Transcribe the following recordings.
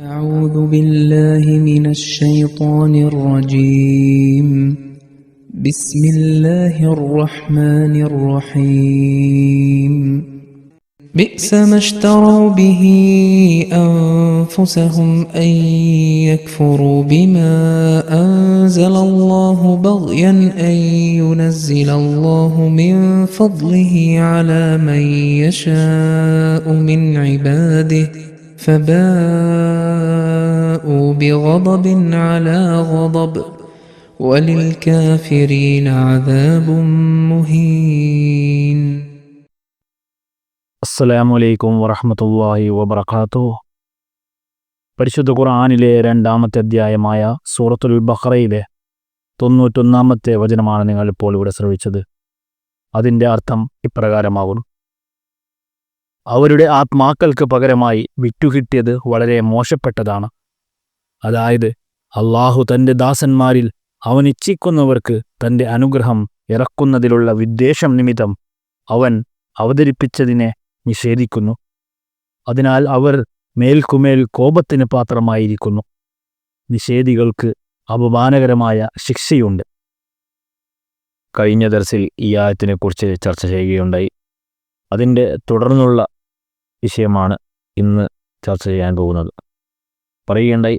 أعوذ بالله من الشيطان الرجيم. بسم الله الرحمن الرحيم. بئس ما اشتروا به أنفسهم أن يكفروا بما أنزل الله بغيا أن ينزل الله من فضله على من يشاء من عباده فباءوا بغضب على غضب وللكافرين عذاب مهين അസ്സലാമു അലൈക്കും വറഹമത്തല്ലാഹി വബർക്കാത്തു പരിശുദ്ധ ഖുർആാനിലെ രണ്ടാമത്തെ അധ്യായമായ സൂറത്തുൽ ബഹ്റയിലെ തൊണ്ണൂറ്റൊന്നാമത്തെ വചനമാണ് നിങ്ങൾ ഇപ്പോൾ ഇവിടെ ശ്രവിച്ചത് അതിൻ്റെ അർത്ഥം ഇപ്രകാരമാകുന്നു അവരുടെ ആത്മാക്കൾക്ക് പകരമായി വിറ്റുകിട്ടിയത് വളരെ മോശപ്പെട്ടതാണ്. അതായത് അള്ളാഹു തന്റെ ദാസന്മാരിൽ അവനിച്ഛിക്കുന്നവർക്ക് തന്റെ അനുഗ്രഹം ഇറക്കുന്നതിലുള്ള വിദ്വേഷം നിമിത്തം അവൻ അവതരിപ്പിച്ചതിനെ നിഷേധിക്കുന്നു. അതിനാൽ അവർ മേൽക്കുമേൽ കോപത്തിന് പാത്രമായിരിക്കുന്നു. നിഷേധികൾക്ക് അപമാനകരമായ ശിക്ഷയുണ്ട്. കഴിഞ്ഞ ദർസിൽ ഈ ആയത്തിനെക്കുറിച്ച് ചർച്ച ചെയ്യുകയുണ്ടായി. അതിന്റെ തുടർന്നുള്ള വിഷയമാണ് ഇന്ന് ചർച്ച ചെയ്യാൻ പോകുന്നത്. പറയുകയുണ്ടായി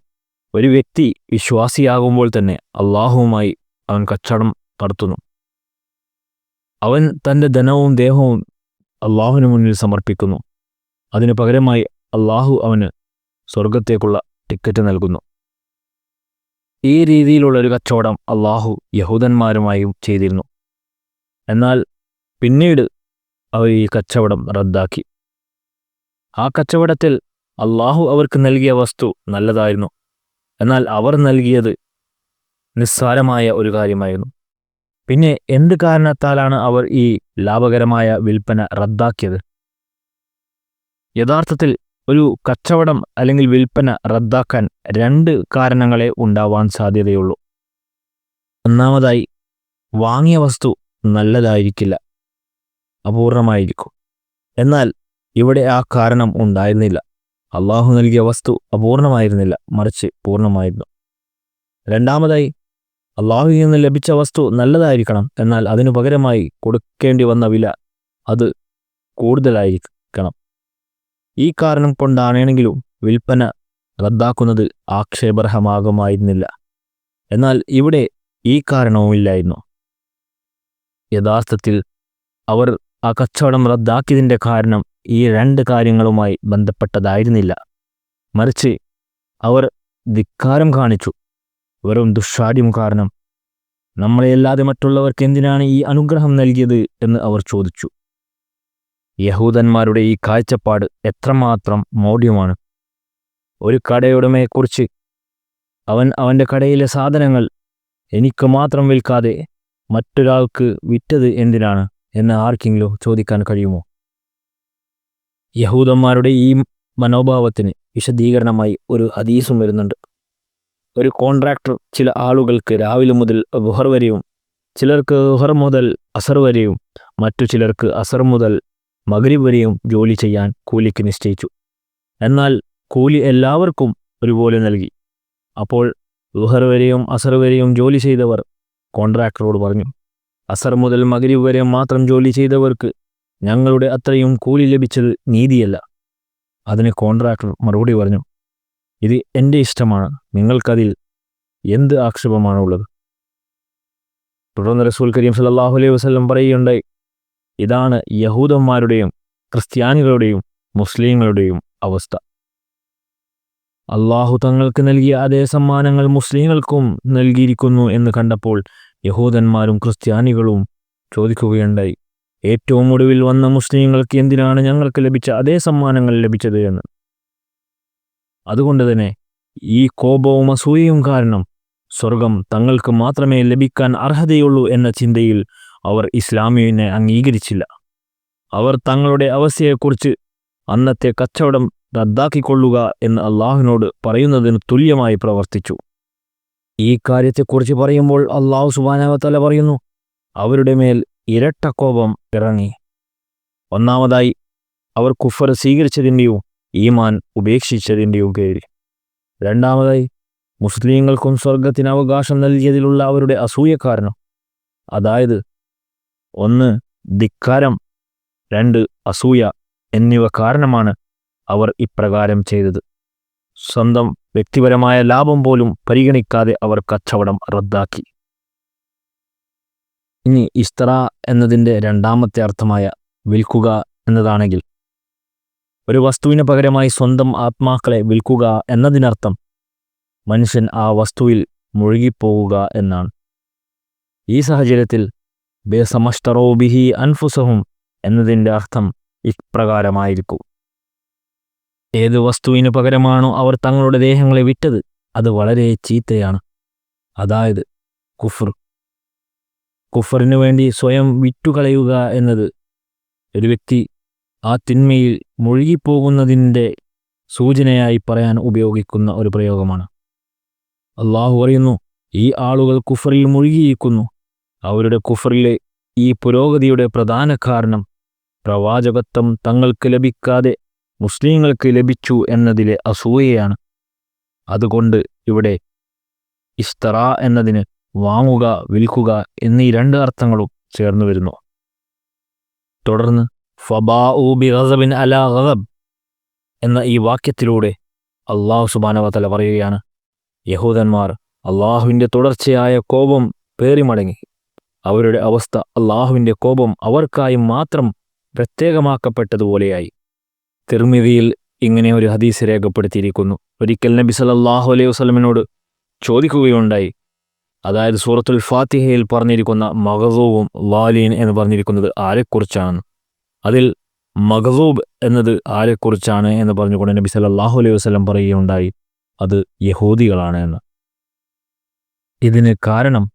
ഒരു വ്യക്തി വിശ്വാസിയാകുമ്പോൾ തന്നെ അള്ളാഹുവുമായി അവൻ കച്ചടം നടത്തുന്നു. അവൻ തന്റെ ധനവും ദേഹവും അള്ളാഹുവിന് മുന്നിൽ സമർപ്പിക്കുന്നു. അതിനു പകരമായി അള്ളാഹു അവന് സ്വർഗത്തേക്കുള്ള ടിക്കറ്റ് നൽകുന്നു. ഈ രീതിയിലുള്ള ഒരു കച്ചവടം അള്ളാഹു യഹൂദന്മാരുമായും ചെയ്തിരുന്നു. എന്നാൽ പിന്നീട് അവർ ഈ കച്ചവടം റദ്ദാക്കി. ആ കച്ചവടത്തിൽ അള്ളാഹു അവർക്ക് നൽകിയ വസ്തു നല്ലതായിരുന്നു. എന്നാൽ അവർ നൽകിയത് നിസ്സാരമായ ഒരു കാര്യമായിരുന്നു. പിന്നെ എന്ത് കാരണത്താലാണ് അവർ ഈ ലാഭകരമായ വിൽപ്പന റദ്ദാക്കിയത്? യഥാർത്ഥത്തിൽ ഒരു കച്ചവടം അല്ലെങ്കിൽ വിൽപ്പന റദ്ദാക്കാൻ രണ്ട് കാരണങ്ങളെ ഉണ്ടാവാൻ സാധ്യതയുള്ളൂ. ഒന്നാമതായി വാങ്ങിയ വസ്തു നല്ലതായിരിക്കില്ല. അപൂർണമായിരിക്കും. എന്നാൽ ഇവിടെ ആ കാരണം ഉണ്ടായിരുന്നില്ല. അള്ളാഹു നൽകിയ വസ്തു അപൂർണമായിരുന്നില്ല മറിച്ച് പൂർണമായിരുന്നു. രണ്ടാമതായി അള്ളാഹുവിൽ നിന്ന് ലഭിച്ച വസ്തു നല്ലതായിരിക്കണം എന്നാൽ അതിനു പകരമായി കൊടുക്കേണ്ടി വന്ന വില അത് കൂടുതലായിരിക്കണം. ഈ കാരണം കൊണ്ടാണെങ്കിലും വിൽപ്പന റദ്ദാക്കുന്നത് ആക്ഷേപർഹമാകുമായിരുന്നില്ല എന്നാൽ ഇവിടെ ഈ കാരണവുമില്ലായിരുന്നു യഥാർത്ഥത്തിൽ അവർ ആ കച്ചവടം റദ്ദാക്കിയതിന്റെ കാരണം ഈ രണ്ട് കാര്യങ്ങളുമായി ബന്ധപ്പെട്ടതായിരുന്നില്ല. മറിച്ച് അവർ ധിക്കാരം കാണിച്ചു. വെറും ദുഷാഠ്യം കാരണം. നമ്മളെയല്ലാതെ മറ്റുള്ളവർക്ക് എന്തിനാണ് ഈ അനുഗ്രഹം നൽകിയത് എന്ന് അവർ ചോദിച്ചു. യഹൂദന്മാരുടെ ഈ കാഴ്ചപ്പാട് എത്രമാത്രം മൗഢ്യമാണ്. ഒരു കടയുടമയെക്കുറിച്ച് അവൻ അവന്റെ കടയിലെ സാധനങ്ങൾ എനിക്ക് മാത്രം വിൽക്കാതെ മറ്റൊരാൾക്ക് വിറ്റത് എന്തിനാണ് എന്ന് ആർക്കെങ്കിലും ചോദിക്കാൻ കഴിയുമോ? യഹൂദന്മാരുടെ ഈ മനോഭാവത്തിന് വിശദീകരണമായി ഒരു ഹദീസും വരുന്നുണ്ട്. ഒരു കോൺട്രാക്ടർ ചില ആളുകൾക്ക് രാവിലെ മുതൽ ബുഹർ വരെയും ചിലർക്ക് ബുഹർ മുതൽ അസർ വരെയും മറ്റു ചിലർക്ക് അസർ മുതൽ മഗ്രിബ് വരെയും ജോലി ചെയ്യാൻ കൂലിക്ക് നിശ്ചയിച്ചു. എന്നാൽ കൂലി എല്ലാവർക്കും ഒരുപോലെ നൽകി. അപ്പോൾ ബുഹർ വരെയും അസർ വരെയും ജോലി ചെയ്തവർ കോൺട്രാക്ടറോട് പറഞ്ഞു അസർ മുതൽ മഗ്രിബ് വരെ മാത്രം ജോലി ചെയ്തവർക്ക് ഞങ്ങളുടെ അത്രയും കൂലി ലഭിച്ചത് നീതിയല്ല. അതിന് കോൺട്രാക്ടർ മറുപടി പറഞ്ഞു ഇത് എന്റെ ഇഷ്ടമാണ്. നിങ്ങൾക്കതിൽ എന്ത് ആക്ഷേപമാണ് ഉള്ളത്? തുടർന്ന് റസൂൽ കരീം സല്ലാഹു അലൈഹി വസ്ലം പറയുകയുണ്ടായി ഇതാണ് യഹൂദന്മാരുടെയും ക്രിസ്ത്യാനികളുടെയും മുസ്ലിങ്ങളുടെയും അവസ്ഥ. അള്ളാഹു തങ്ങൾക്ക് നൽകിയ അതേ സമ്മാനങ്ങൾ മുസ്ലിങ്ങൾക്കും നൽകിയിരിക്കുന്നു എന്ന് കണ്ടപ്പോൾ യഹൂദന്മാരും ക്രിസ്ത്യാനികളും ചോദിക്കുകയുണ്ടായി ഏറ്റവും ഒടുവിൽ വന്ന മുസ്ലിങ്ങൾക്ക് എന്തിനാണ് ഞങ്ങൾക്ക് ലഭിച്ച അതേ സമ്മാനങ്ങൾ ലഭിച്ചത് എന്ന്? അതുകൊണ്ട് തന്നെ ഈ കോപവും അസൂയയും കാരണം സ്വർഗം തങ്ങൾക്ക് മാത്രമേ ലഭിക്കാൻ അർഹതയുള്ളൂ എന്ന ചിന്തയിൽ അവർ ഇസ്ലാമിനെ അംഗീകരിച്ചില്ല. അവർ തങ്ങളുടെ അവസ്ഥയെക്കുറിച്ച് അന്നത്തെ കച്ചവടം റദ്ദാക്കിക്കൊള്ളുക എന്ന് അള്ളാഹുവിനോട് പറയുന്നതിന് തുല്യമായി പ്രവർത്തിച്ചു. ഈ കാര്യത്തെക്കുറിച്ച് പറയുമ്പോൾ അള്ളാഹു സുബാനവത്തല പറയുന്നു അവരുടെ മേൽ ഇരട്ടക്കോപം ഇറങ്ങി ഒന്നാമതായി അവർ കുഫർ സ്വീകരിച്ചതിന്റെയും ഈമാൻ ഉപേക്ഷിച്ചതിന്റെയും പേര് രണ്ടാമതായി മുസ്ലിങ്ങൾക്കും സ്വർഗത്തിന് അവകാശം നൽകിയതിലുള്ള അവരുടെ അസൂയ കാരണം അതായത് ഒന്ന് ധിക്കാരം. രണ്ട് അസൂയ എന്നിവ കാരണമാണ് അവർ ഇപ്രകാരം ചെയ്തത്. സ്വന്തം വ്യക്തിപരമായ ലാഭം പോലും പരിഗണിക്കാതെ അവർ കച്ചവടം റദ്ദാക്കി. ഇനി ഇസ്തറ എന്നതിന്റെ രണ്ടാമത്തെ അർത്ഥമായ വിൽക്കുക എന്നതാണെങ്കിൽ ഒരു വസ്തുവിന് പകരമായി സ്വന്തം ആത്മാക്കളെ വിൽക്കുക എന്നതിനർത്ഥം മനുഷ്യൻ ആ വസ്തുവിൽ മുഴുകിപ്പോവുക എന്നാണ്. ഈ സാഹചര്യത്തിൽ ബേസമഷ്ടറോ ബിഹി അൻഫുസഹും എന്നതിന്റെ അർത്ഥം ഇപ്രകാരമായിരിക്കും. ഏത് വസ്തുവിന് പകരമാണോ അവർ തങ്ങളുടെ ദേഹങ്ങളെ വിറ്റത് അത് വളരെ ചീത്തയാണ്. അതായത് കുഫർ കുഫറിനു വേണ്ടി സ്വയം വിറ്റുകളയുക എന്നത് ഒരു വ്യക്തി ആ തിന്മയിൽ മുഴുകിപ്പോകുന്നതിന്റെ സൂചനയായി പറയാൻ ഉപയോഗിക്കുന്ന ഒരു പ്രയോഗമാണ്. അള്ളാഹു പറയുന്നു ഈ ആളുകൾ കുഫറിൽ മുഴുകിയിരിക്കുന്നു. അവരുടെ കുഫറിലെ ഈ പുരോഗതിയുടെ പ്രധാന കാരണം പ്രവാചകത്വം തങ്ങൾക്ക് ലഭിക്കാതെ മുസ്ലിങ്ങൾക്ക് ലഭിച്ചു എന്നതിലെ അസൂയയാണ്. അതുകൊണ്ട് ഇവിടെ ഇസ്തറ എന്നതിന് വാങ്ങുക വിൽക്കുക എന്നീ രണ്ട് അർത്ഥങ്ങളും ചേർന്നു വരുന്നു. തുടർന്ന് ഫബാ ബി ഗസബിൻ അലാ ഗസബ് എന്ന ഈ വാക്യത്തിലൂടെ അള്ളാഹു സുബാനവതല പറയുകയാണ് യഹൂദന്മാർ അള്ളാഹുവിന്റെ തുടർച്ചയായ കോപം പേറിമടങ്ങി അവരുടെ അവസ്ഥ അള്ളാഹുവിന്റെ കോപം അവർക്കായി മാത്രം പ്രത്യേകമാക്കപ്പെട്ടതുപോലെയായി. തിർമിതിയിൽ ഇങ്ങനെ ഒരു ഹദീസ് രേഖപ്പെടുത്തിയിരിക്കുന്നു. ഒരിക്കൽ നബി സല്ലല്ലാഹു അലൈഹി വസ്ലമിനോട് ചോദിക്കുകയുണ്ടായി അതായത് സൂറത്തുൽ ഫാത്തിഹയിൽ പറഞ്ഞിരിക്കുന്ന മഗസൂബും വാലീൻ എന്ന് പറഞ്ഞിരിക്കുന്നത് ആരെക്കുറിച്ചാണ്? അതിൽ മഗസൂബ് എന്നത് ആരെക്കുറിച്ചാണ് എന്ന് പറഞ്ഞുകൊണ്ട് നബി സല്ലല്ലാഹു അലൈഹി വസ്ലം പറയുകയുണ്ടായി. അത് യഹൂദികളാണ് എന്ന്. ഇതിന് കാരണം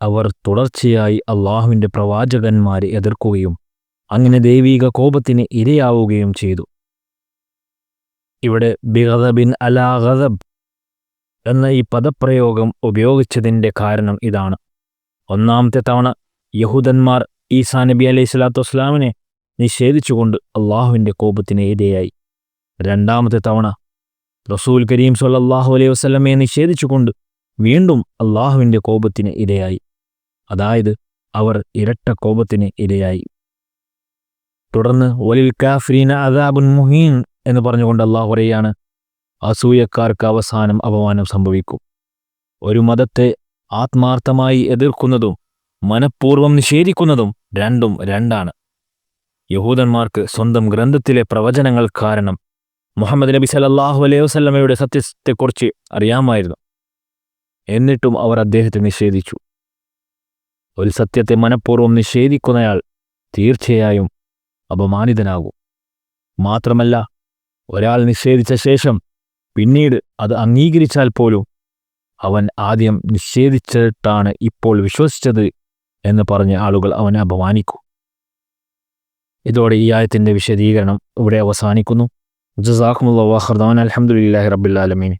അവർ തുടർച്ചയായി അള്ളാഹുവിന്റെ പ്രവാചകന്മാരെ എതിർക്കുകയും അങ്ങനെ ദൈവീക കോപത്തിന് ഇരയാവുകയും ചെയ്തു. ഇവിടെ ബിഗദബിൻ അലാ ഗദബ് എന്ന ഈ പദപ്രയോഗം ഉപയോഗിച്ചതിന്റെ കാരണം ഇതാണ്. ഒന്നാമത്തെ തവണ യഹൂദന്മാർ ഈസാ നബി അലൈഹി സ്വലാത്തു വസ്സലാമിനെ നിഷേധിച്ചുകൊണ്ട് അള്ളാഹുവിന്റെ കോപത്തിന് ഇരയായി രണ്ടാമത്തെ തവണ റസൂൽ കരീം സൊല്ലാഹു അലൈഹി വസ്ലമയെ നിഷേധിച്ചുകൊണ്ട് വീണ്ടും അള്ളാഹുവിന്റെ കോപത്തിന് ഇരയായി അതായത് അവർ ഇരട്ട കോപത്തിന് ഇരയായി തുടർന്ന് ഒലിൽ കാഫ്രീന അദാബുൻ മുഹീൻ എന്ന് പറഞ്ഞുകൊണ്ട് അള്ളാഹു പറയുകയാണ് അസൂയക്കാർക്ക് അവസാനം അപമാനം സംഭവിക്കും. ഒരു മതത്തെ ആത്മാർത്ഥമായി എതിർക്കുന്നതും മനഃപൂർവം നിഷേധിക്കുന്നതും രണ്ടും രണ്ടാണ്. യഹൂദന്മാർക്ക് സ്വന്തം ഗ്രന്ഥത്തിലെ പ്രവചനങ്ങൾ കാരണം മുഹമ്മദ് നബി സല്ലല്ലാഹു അലൈഹി വസല്ലമയുടെ സത്യത്തെക്കുറിച്ച് അറിയാമായിരുന്നു. എന്നിട്ടും അവർ അദ്ദേഹത്തെ നിഷേധിച്ചു. ഒരു സത്യത്തെ മനഃപൂർവം നിഷേധിക്കുന്നയാൾ തീർച്ചയായും അപമാനിതനാകും. മാത്രമല്ല ഒരാൾ നിഷേധിച്ച ശേഷം പിന്നീട് അത് അംഗീകരിച്ചാൽ പോലും അവൻ ആദ്യം നിഷേധിച്ചിട്ടാണ് ഇപ്പോൾ വിശ്വസിച്ചത് എന്ന് പറഞ്ഞ് ആളുകൾ അവനെ അപമാനിക്കും. ഇതോടെ ഈ ആയത്തിന്റെ വിശദീകരണം ഇവിടെ അവസാനിക്കുന്നു. ജസാഖുമുള്ള വാഹർദാൻ അലഹമുല്ലാഹി റബ്ബുലാലമീൻ